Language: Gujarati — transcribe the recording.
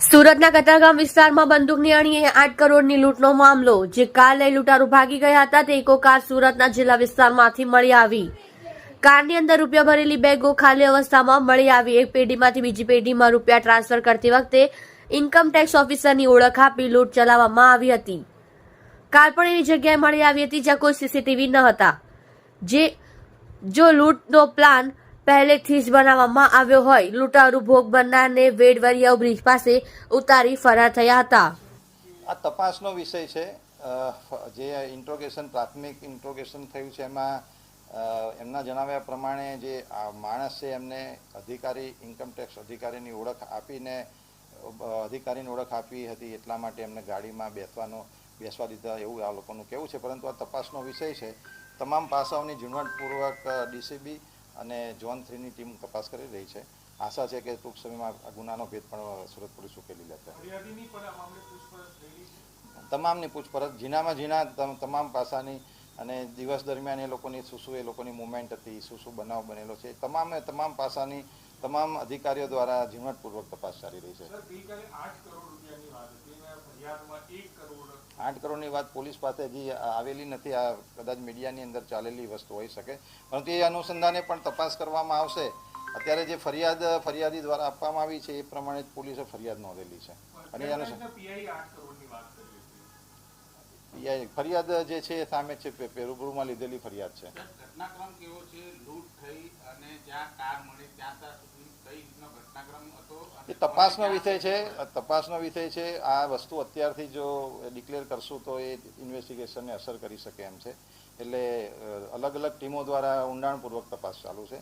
સુરતના કતારગામ વિસ્તારમાં બંદૂકની અણીએ આઠ કરોડની લૂંટનો મામલો. જે કાર લઈ લૂંટારૂ ભાગી ગયા હતા, તે ઇકો કાર સુરતના જિલ્લા વિસ્તારમાંથી મળી આવી. કારની અંદર રૂપિયા ભરેલી બેગો ખાલી અવસ્થામાં મળી આવી. એક પેઢીમાંથી બીજી પેઢીમાં રૂપિયા ટ્રાન્સફર કરતી વખતે ઇન્કમ ટેક્સ ઓફિસરની ઓળખ આપી લૂંટ ચલાવવામાં આવી હતી. કાર પણ એવી જગ્યાએ મળી આવી હતી જ્યાં કોઈ સીસીટીવી ન હતા. જે, જો લૂંટનો પ્લાન પહેલેથી જ બનાવવામાં આવ્યો હોય. લૂંટારૂ ભોગ બનનારને વેડવરિયા બ્રિજ પાસે ઉતારી ફરાર થયા હતા. આ તપાસનો વિષય છે. જે ઇન્ટ્રોગેશન, પ્રાથમિક ઇન્ટ્રોગેશન થયું છે, એમાં એમના જણાવ્યા પ્રમાણે જે આ માણસ છે, એમને અધિકારી ઇન્કમટેક્સ અધિકારીની ઓળખ આપીને અધિકારીની ઓળખ આપી હતી, એટલા માટે એમને ગાડીમાં બેસવાનો, બેસવા દીધા એવું આ લોકોનું કહેવું છે. પરંતુ આ તપાસનો વિષય છે. તમામ પાસાઓની ઝીણવટપૂર્વક ડીસીબી અને ઝોન થ્રીની ટીમ તપાસ કરી રહી છે. આશા છે કે ટૂંક સમયમાં આ ગુનાનો ભેદ પણ સુરત પોલીસ ઉકેલી લેશે. તમામની પૂછપરછ ઝીણામાં ઝીણા તમામ પાસાની અને દિવસ દરમિયાન એ લોકોની શું શું એ લોકોની મુવમેન્ટ હતી શું શું બનાવ બનેલો છે. તમામે તમામ પાસાની તમામ અધિકારીઓ દ્વારા ઝીણવટપૂર્વક તપાસ ચાલી રહી છે સર ગઈકાલે આઠ કરોડ રૂપિયાની વાત હતી અને ફરિયાદમાં એક કરોડ આઠ કરોડની વાત પોલીસ પાસે હજી આવેલી નથી. આ કદાચ મીડિયાની અંદર ચાલેલી વસ્તુ હોઈ શકે. પરંતુ એ અનુસંધાને પણ તપાસ કરવામાં આવશે. અત્યારે જે ફરિયાદ ફરિયાદી દ્વારા આપવામાં આવી છે એ પ્રમાણે જ પોલીસે ફરિયાદ નોંધેલી છે. અને એ અનુસંધાન પીઆઈ આઠ કરોડની વાત કરી હતી એ ફરિયાદ જે છે એ સામે છે. પે- પે- રૂબરૂમાં લીધેલી ફરિયાદ છે. ઘટનાક્રમ કેવો છે? લૂંટ થઈ અને જ્યાં કાર મળી ત્યાં ત્યાં સુધી કઈ રીતનો ઘટનાક્રમ હતો અને એ તપાસનો વિષય છે તપાસનો વિષય છે. આ વસ્તુ અત્યારથી જો ડિક્લેર કરશું તો એ ઇન્વેસ્ટિગેશનને અસર કરી શકે એમ છે. એટલે અલગ અલગ ટીમો દ્વારા ઊંડાણપૂર્વક તપાસ ચાલુ છે.